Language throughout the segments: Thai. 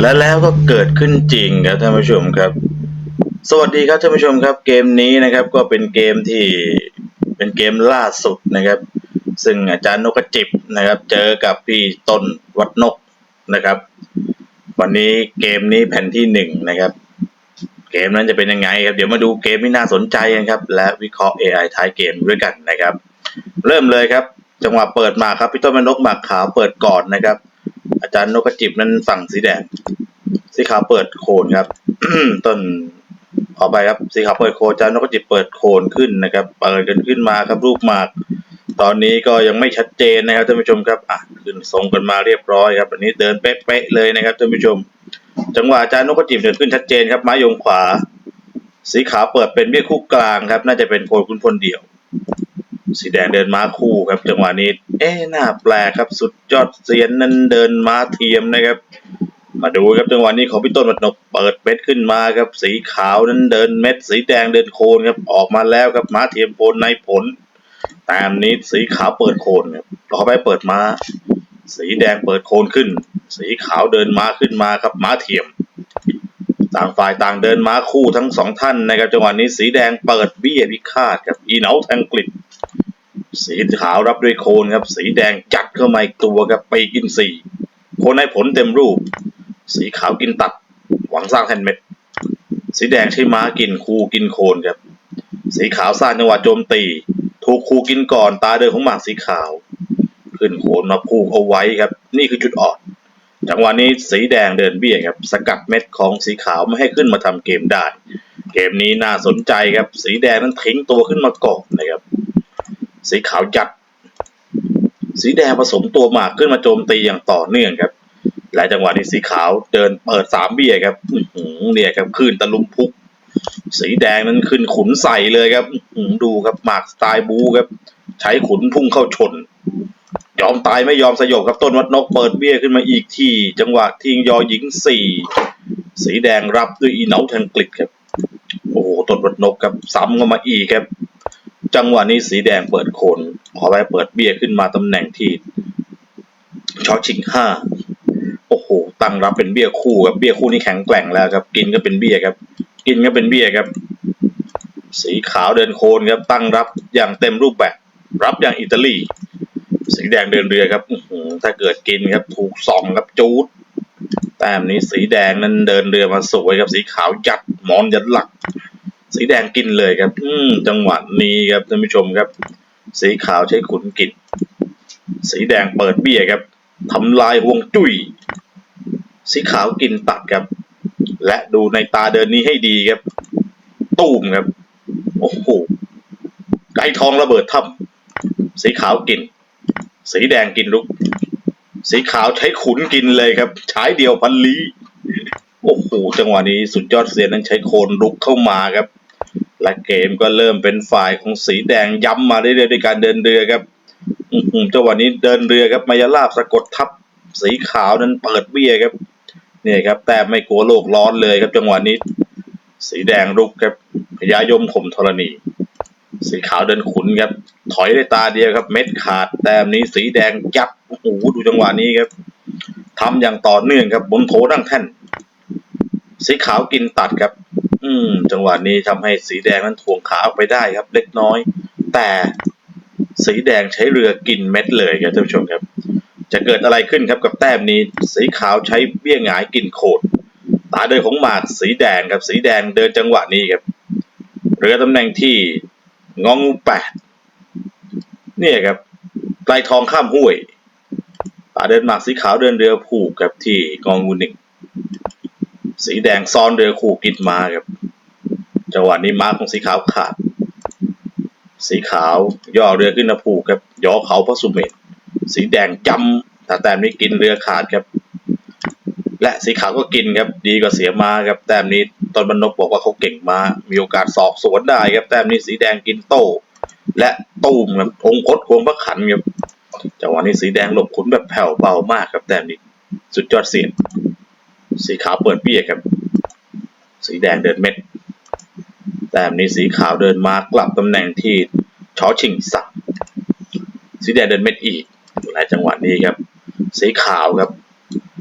และแล้วก็เกิดขึ้นจริงครับท่านผู้ชมครับ สวัสดีครับท่านผู้ชมครับ เกมนี้นะครับก็เป็นเกมที่เป็นเกมล่าสุดนะครับ ซึ่งอาจารย์นกกระจิบนะครับ เจอกับพี่ต้นวัดนกนะครับ วันนี้เกมนี้แผ่นที่หนึ่งนะครับ เกมนั้นจะเป็นยังไงครับเดี๋ยวมาดูเกมที่น่าสนใจกันครับ และวิเคราะห์ AI ท้ายเกมด้วยกันนะครับ เริ่มเลยครับ จังหวะเปิดมาครับพี่ต้นวัดนกหมากขาวเปิดก่อนนะครับ อาจารย์นกกระจิบนั้นฝั่งสีแดง สีขาวเปิดโคนครับต้นขอไปครับ สีขาวเปิดโคนอาจารย์นกกระจิบเปิดโคนขึ้นนะครับ เปิดกันขึ้นมาครับรูปหมาก ตอนนี้ก็ยังไม่ชัดเจนนะครับท่านผู้ชมครับอะขึ้นทรงกันมาเรียบร้อยครับอันนี้เดินเป๊ะๆเลยนะครับท่านผู้ชม จังหวะอาจารย์นกกระจิบเดินขึ้นชัดเจนครับไม้ยงขวา สีขาวเปิดเป็นเบี้ยคู่กลางครับ น่าจะเป็นโคนคุณพลเดี่ยว สีแดงเดินม้าคู่ครับ จังหวะนี้ เอ๊ะน่าแปลกครับ สุดยอดเซียนนั้นเดินม้าเทียมนะครับ มาดูครับจังหวะนี้ของพี่ต้นวัดนกเปิดเม็ดขึ้นมาครับ สีขาวนั้นเดินเม็ด สีแดงเดินโคนครับออกมาแล้วครับม้าเทียมโคนในผลต้มนี้สีขาวเปิดโคนครับต่อไปเปิดม้า สีแดงเปิดโคนขึ้น สีขาวเดินม้าขึ้นมาครับม้าเทียมต่างฝ่ายต่างเดินม้าคู่ทั้งสองท่านนะครับจังหวะนี้สีแดงเปิดเบี้ยพิฆาตครับอีเหนาแทงกลิบ สีขาวรับด้วยโคนครับ สีแดงจัดเข้ามาอีกตัวครับไปกินสี่โคนในผลเต็มรูป สีขาวกินตัด หวังสร้างแทนเม็ดสีแดงใช้ม้ากินคูกินโคนครับ สีขาวสร้างจังหวะโจมตี ถูกคูกินก่อนตาเดินของหมากสีขาว ขึ้นโคนมาผูกเอาไว้ครับ นี่คือจุดอ่อนจังหวะนี้สีแดงเดินเบี้ยครับ สกัดเม็ดของสีขาวไม่ให้ขึ้นมาทำเกมได้ เกมนี้น่าสนใจครับ สีแดงนั้นทิ้งตัวขึ้นมาก่อนนะครับ สีขาวจัด สีแดงผสมตัวหมากขึ้นมาโจมตีอย่างต่อเนื่องครับและจังหวะนี้สีขาวเดินเปิดสามเบี้ยครับหือเนี่ยครับขึ้นตะลุมพุก สีแดงนั้นขึ้นขุนใส่เลยครับหือดูครับหมากสไตล์บูครับ ใช้ขุนพุ่งเข้าชน ยอมตายไม่ยอมสยบครับต้นวัดนกเปิดเบี้ยขึ้นมาอีกที่ จังหวะทิ้งยอหญิงสี่สีแดงรับด้วยอีเหนาแทงกลิดครับโอ้โหต้นวัดนกครับซ้ำเข้ามาอีกครับ จังหวะนี้สีแดงเปิดโคน ขอไปเปิดเบี้ยขึ้นมาตำแหน่งที่ชอชิงห้าโอ้โห ตั้งรับเป็นเบี้ยคู่ครับ เบี้ยคู่นี่แข็งแกร่งแล้วครับ กินก็เป็นเบี้ยครับ กินก็เป็นเบี้ยครับ สีขาวเดินโคนครับ ตั้งรับอย่างเต็มรูปแบบ รับอย่างอิตาลี สีแดงเดินเรือครับ ถ้าเกิดกินครับ ถูกสองครับจูดแต้มนี้สีแดงนั้นเดินเรือมาสวยครับ สีขาวยัดหมอนยัดหลัก สีแดงกินเลยครับ อืมจังหวะนี้ครับท่านผู้ชมครับ สีขาวใช้ขุนกินสีแดงเปิดเบี้ยครับทำลายห่วงจุ้ยสีขาวกินตัดครับ และดูในตาเดินนี้ให้ดีครับ ตูมครับ โอ้โหไก่ทองระเบิดถ้ำสีขาวกิน สีแดงกินลุก สีขาวใช้ขุนกินเลยครับใช้เดียวพันลีโอ้โหจังหวะนี้สุดยอดเสียนั้นใช้โคนลุกเข้ามาครับ และเกมก็เริ่มเป็นฝ่ายของสีแดงย้ำมาเรื่อยๆด้วยการเดินเรือครับจังหวะนี้เดินเรือครับมายาลาบสะกดทับสีขาวนั้นเปิดเบี้ยครับเนี่ยครับแต่ไม่กลัวโลกร้อนเลยครับจังหวะนี้ สีแดงรุกครับพญายมข่มธรณี สีขาวเดินขุนครับ ถอยได้ตาเดียวครับ เม็ดขาดแต้มนี้สีแดงยับโอ้โหดูจังหวะนี้ครับทำอย่างต่อเนื่องครับบนโถดั้งแท่น สีขาวกินตัดครับ อืม จังหวะนี้ทำให้สีแดงนั้นถ่วงขาออกไปได้ครับ เล็กน้อย แต่สีแดงใช้เรือกินเม็ดเลยครับท่านผู้ชมครับ จะเกิดอะไรขึ้นครับกับแต้มนี้ สีขาวใช้เบี้ยหงายกินโคดตาเดินของหมากสีแดงครับ สีแดงเดินจังหวะนี้ครับ เรือตำแหน่งที่งองูแปดเนี่ยครับไกลทองข้ามห้วยตาเดินหมากสีขาวเดินเรือผูกกับที่งองูหนึ่งสีแดงซ้อนเรือคู่กินมาครับ จังหวะนี้ม้าของสีขาวขาด สีขาวย่อเรือขึ้นมาผูกครับย่อเขาพระสุเมธสีแดงจำแต่แต้มนี้กินเรือขาดครับ และสีขาวก็กินครับ ดีกว่าเสียมาครับ แต้มนี้ตอนบรรนกบอกว่าเขาเก่งมา มีโอกาสสอบสวนได้ครับ แต้มนี้สีแดงกินโต้ และตูมครับองคตควงพระขันครับจังหวะนี้สีแดงหลบขุนแบบแผ่วเบามากครับแต้มนี้สุดยอดเสียนสีขาวเปิดเบี้ยครับ สีแดงเดินเม็ด แต้มนี้สีขาวเดินมากลับตำแหน่งที่ชอชิงสักสีแดงเดินเม็ดอีกและจังหวะนี้ครับ สีขาวครับ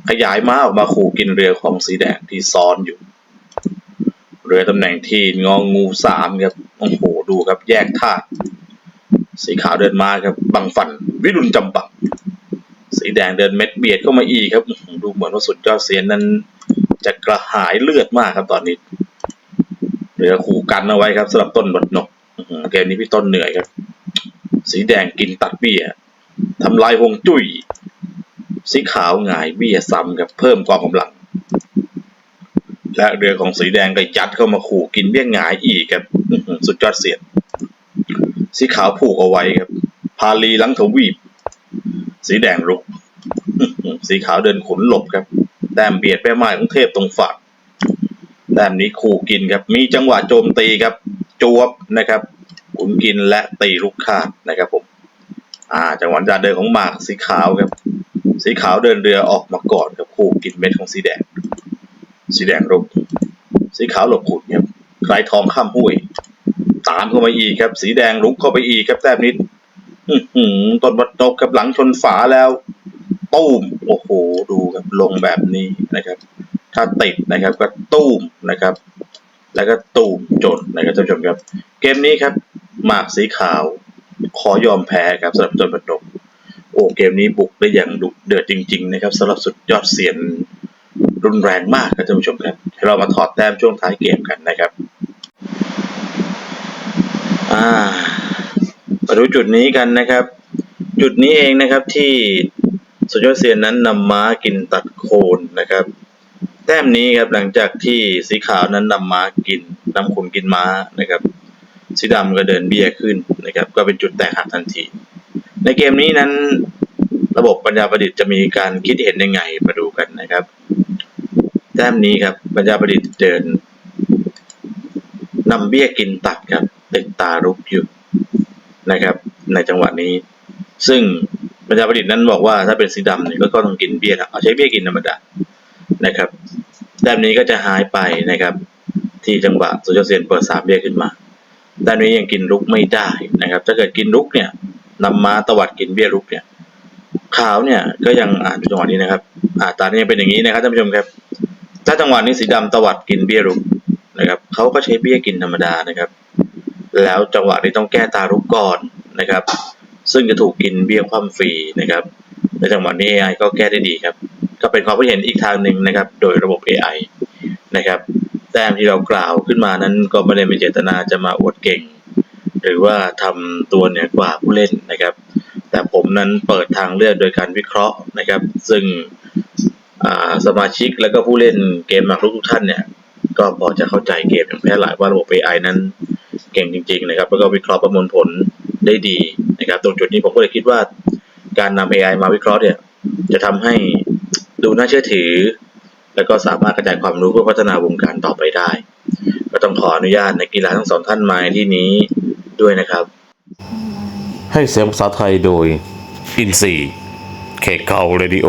ขยายม้าออกมาขู่กินเรือของสีแดงที่ซ้อนอยู่ เรือตำแหน่งที่งองงูสามครับโอ้โหดูครับแยกธาสีขาวเดินมาครับบังฟัน วิรุณจำปักสีแดงเดินเม็ดเบียดเข้ามาอีกครับดูเหมือนว่าสุดยอดเสียนนั้น จะกระหายเลือดมากครับตอนนี้ เรือขู่กันเอาไว้ครับสำหรับต้นบดนกเกมนี้พี่ต้นเหนื่อยครับ สีแดงกินตัดเบี้ยทำลายฮวงจุ้ย สีขาวหงายเบี้ยซ้ำครับเพิ่มกองกำลัง และเรือของสีแดงก็ยัดเข้ามาขู่กินเบี้ยหงายอีกครับสุดยอดเสียด สีขาวผูกเอาไว้ครับ พาลีลังทวีป สีแดงรุก สีขาวเดินขุนหลบครับแต้มเบียดแม่ไม้ของเทพตรงฝัก แต้มนี้ขู่กินครับ มีจังหวะโจมตีครับจวบนะครับขุนกินและตีลูกคาดนะครับผมอ่าจังหวะการเดินของหมากสีขาวครับ สีขาวเดินเรือออกมาก่อนครับขู่กินเม็ดของสีแดง สีแดงรุกสีขาวหลบขุนครับใครทองข้ามห้วย ตามเข้ามาอีกครับ สีแดงลุกเข้าไปอีกครับแต้มนี้อื้อหือต้นบัดนกกับหลังชนฝาแล้ว ตู้ม โอ้โห ดูครับลงแบบนี้นะครับ ถ้าติดนะครับก็ตู้มนะครับ แล้วก็ตูมจนนะครับท่านผู้ชมครับ เกมนี้ครับหมากสีขาวขอยอมแพ้ครับสำหรับต้นบัดนกโอ้เกมนี้บุกได้อย่างดุเดือดจริง ๆ นะครับสำหรับสุดยอดเสียนรุนแรงมากครับท่านผู้ชมครับเรามาถอดแต้มช่วงท้ายเกมกันนะครับอ่ามาดูจุดนี้กันนะครับ จุดนี้เองนะครับที่สุดยอดเซียนนั้นนำม้ากินตัดโคนนะครับ แต้มนี้ครับหลังจากที่สีขาวนั้นนำม้ากินนำขุนกินม้านะครับ สีดำก็เดินเบี้ยขึ้นนะครับ ก็เป็นจุดแตกหักทันที ในเกมนี้นั้นระบบปัญญาประดิษฐ์จะมีการคิดเห็นยังไงมาดูกันนะครับ แต้มนี้ครับปัญญาประดิษฐ์เดินนำเบี้ยกินตัดครับติดตารุกอยู่นะครับ ในจังหวะนี้ ซึ่งปัญญาประดิษฐ์นั้นบอกว่าถ้าเป็นสีดำเนี่ยก็ต้องกินเบี้ยนะเอาใช้เบี้ยกินธรรมดานะครับ ด้านนี้ก็จะหายไปนะครับ ที่จังหวะสุจเซียนเปิดสามเบี้ยขึ้นมาด้านนี้ยังกินลุกไม่ได้นะครับ ถ้าเกิดกินลุกเนี่ยนำม้าตวัดกินเบี้ยลุกเนี่ย ขาวเนี่ยก็ยังอ่านจังหวะนี้นะครับ อ่าตานี้ยังเป็นอย่างนี้นะครับท่านผู้ชมครับ ถ้าจังหวะนี้สีดำตวัดกินเบี้ยลุกนะครับเขาก็ใช้เบี้ยกินธรรมดานะครับ แล้วจังหวะนี้ต้องแก้ตารุกก่อนนะครับ ซึ่งจะถูกกินเบี้ยคว่ำฟรีนะครับในจังหวะนี้ AI ก็แก้ได้ดีครับ ก็เป็นความคิดเห็นอีกทางหนึ่งนะครับ โดยระบบ AI นะครับ แต้มที่เรากล่าวขึ้นมานั้นก็ไม่ได้มีเจตนาจะมาอวดเก่ง หรือว่าทำตัวเหนือกว่าผู้เล่นนะครับ แต่ผมนั้นเปิดทางเลือกโดยการวิเคราะห์นะครับ ซึ่งสมาชิกแล้วก็ผู้เล่นเกมหมากรุกทุกท่านเนี่ยก็พอจะเข้าใจเกมอย่างแพร่หลายว่าระบบ AI นั้นเก่งจริง ๆ นะครับ แล้วก็วิเคราะห์ประมวลผลได้ดีนะครับ ตรงจุดนี้ผมก็เลยคิดว่า การนำ AI มาวิเคราะห์เนี่ยจะทำให้ ดูน่าเชื่อถือ แล้วก็สามารถกระจายความรู้เพื่อพัฒนาวงการต่อไปได้ ก็ต้องขออนุญาตในกีฬาทั้งสองท่านมาที่นี้ด้วยนะครับ ให้เสียงภาษาไทยโดยอินซีเขตเก่าเรดิโอ